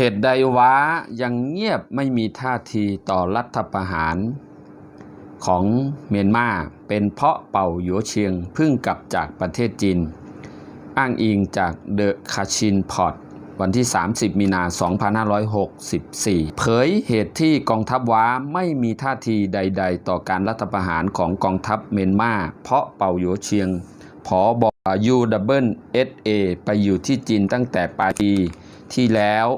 เหตุใดว้ายังเงียบไม่มีท่าทีต่อรัฐประหารของเมียนมาเป็นเพราะเป่าหยัวเชียงเพิ่งกลับจากประเทศจีน อ้างอิงจากเดอะคาชินพอร์ตวันที่ 30 มีนา 2564 เผยเหตุที่กองทัพว้าไม่มีท่าทีใด ๆ ต่อการรัฐประหารของกองทัพเมียนมาเพราะเป่าหยัวเชียงผอบยูดับเบิลเอไปอยู่ที่จีนตั้งแต่ปลายปีที่แล้ว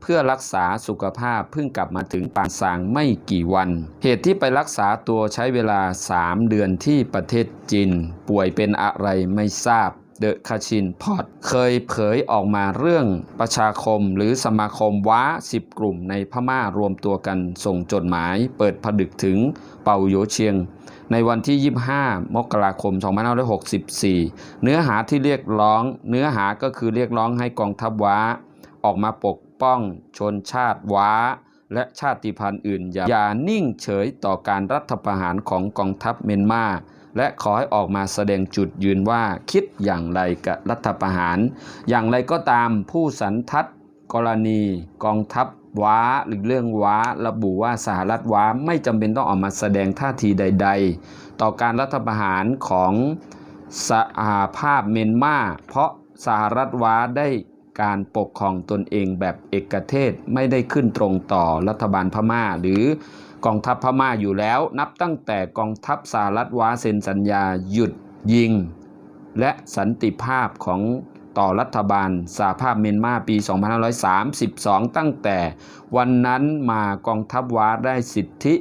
เพื่อรักษาสุขภาพเพิ่งกลับมาถึงปางซางไม่กี่วัน เหตุที่ไปรักษาตัวใช้เวลา 3 เดือนที่ประเทศจีนป่วยเป็นอะไรไม่ทราบเดอะคาชินพอร์ตเคยเผยออกมาเรื่องประชาคมหรือสมาคมว้า 10 กลุ่มในพม่ารวมตัวกันส่งจดหมาย เปิดผดึกถึงเป่าโยเชียง ในวันที่ 25 มกราคม 2564 เนื้อหาที่เรียกร้อง เนื้อหาก็คือเรียกร้องให้กองทัพว้า ออกมาปก ป้องชนชาติว้า และชาติพันธุ์อื่นอย่าอย่านิ่งเฉยต่อการรัฐประหารของกองทัพเมียนมาและขอให้ออกมาแสดงจุดยืนว่าคิดอย่างไรกับรัฐประหาร อย่างไรก็ตามผู้สันทัดกรณีกองทัพว้าหรือเรื่องว้าระบุว่าสหรัฐว้าไม่จำเป็นต้องออกมาแสดงท่าทีใด ๆ ต่อการรัฐประหารของสหภาพเมียนมาเพราะสหรัฐว้าได้ การปกครองตนเองแบบเอกเทศไม่ได้ขึ้นตรงต่อรัฐบาลพม่า หรือกองทัพพม่าอยู่แล้ว นับตั้งแต่กองทัพสหรัฐว้าเซ็นสัญญาหยุดยิง และสันติภาพของต่อรัฐบาลสหภาพเมียนมาปี 2532 ตั้งแต่วันนั้นมากองทัพว้าได้สิทธิ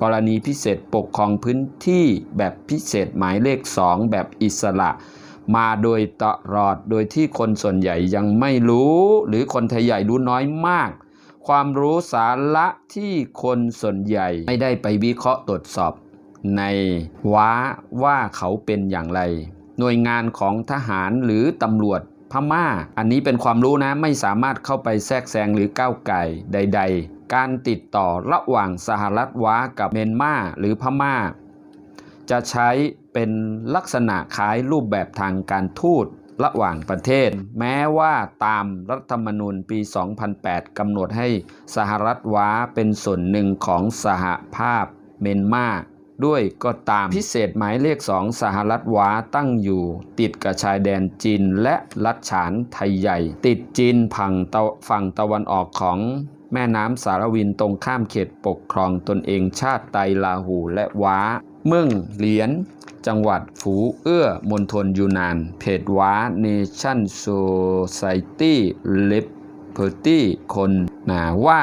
กรณีพิเศษปกครองพื้นที่แบบพิเศษหมายเลข 2 แบบอิสระ มาโดยตลอดโดยที่คนส่วนใหญ่ยังไม่รู้ หรือคนไทยใหญ่รู้น้อยมาก ความรู้สาระที่คนส่วนใหญ่ไม่ได้ไปวิเคราะห์ตรวจสอบ ในว้าว่าเขาเป็นอย่างไร หน่วยงานของทหารหรือตำรวจพม่า อันนี้เป็นความรู้นะไม่สามารถเข้าไปแทรกแซงหรือก้าวไก่ใด ๆ การติดต่อระหว่างสหรัฐว้ากับเมียนมาหรือพม่า จะใช้เป็นลักษณะคล้ายรูปแบบทางการทูตระหว่างประเทศ แม้ว่าตามรัฐธรรมนูญปี 2008 กำหนดให้สหรัฐว้าเป็นส่วนหนึ่งของสหภาพเมียนมาด้วยก็ตามพิเศษหมายเลขสองสหรัฐว้าตั้งอยู่ติดกับชายแดนจีนและรัฐฉานไทยใหญ่ ติดจีนผังตะฝั่งตะวันออกของแม่น้ำสารวินตรงข้ามเขตปกครองตนเองชาติไตลาหูและว้า เมืองเหลียน จังหวัดฝูเอื้อมณฑลยูนาน เพจว้าเนชั่นโซไซตี้เลปเพอร์ตี้คนนะว่า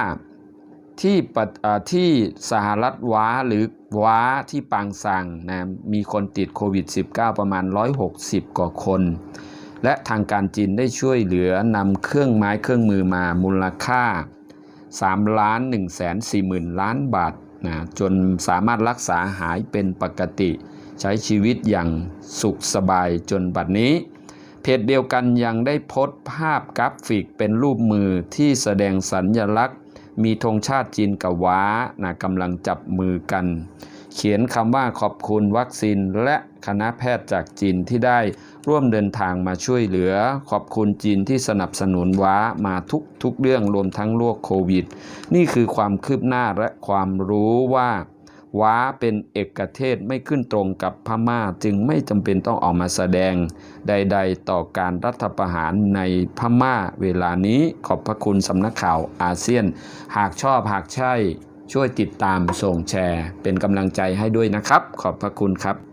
ที่ปัตอ่าที่สหรัฐว้าหรือว้าที่ปางซังนะมีคนติดโควิด -19 ประมาณ 160 กว่าคน และทางการจีนได้ช่วยเหลือนำเครื่องไม้เครื่องมือมามูลค่า 3 ล้าน1แสน4หมื่นล้านบาท นะจนสามารถรักษาหายเป็นปกติ ใช้ชีวิตอย่างสุขสบายจนบัดนี้ เพจเดียวกันยังได้โพสต์ภาพกราฟิกเป็นรูปมือที่แสดงสัญญลักษณ์ มีธงชาติจีนกับว้านะกำลังจับมือกัน เขียนคำว่าขอบคุณวัคซีนและคณะแพทย์จากจีนที่ได้ร่วมเดินทางมาช่วยเหลือ ขอบคุณจีนที่สนับสนุนว้ามาทุกทุกเรื่องรวมทั้งโรคโควิด นี่คือความคืบหน้าและความรู้ว่าว้าเป็นเอกเทศไม่ขึ้นตรงกับพม่าจึงไม่จำเป็นต้องออกมาแสดง ใด ๆ ต่อการรัฐประหารในพม่าเวลานี้ขอบพระคุณสำนักข่าวอาเซียน หากชอบหากใช่ ช่วยติดตามส่งแชร์ เป็นกำลังใจให้ด้วยนะครับ ขอบพระคุณครับ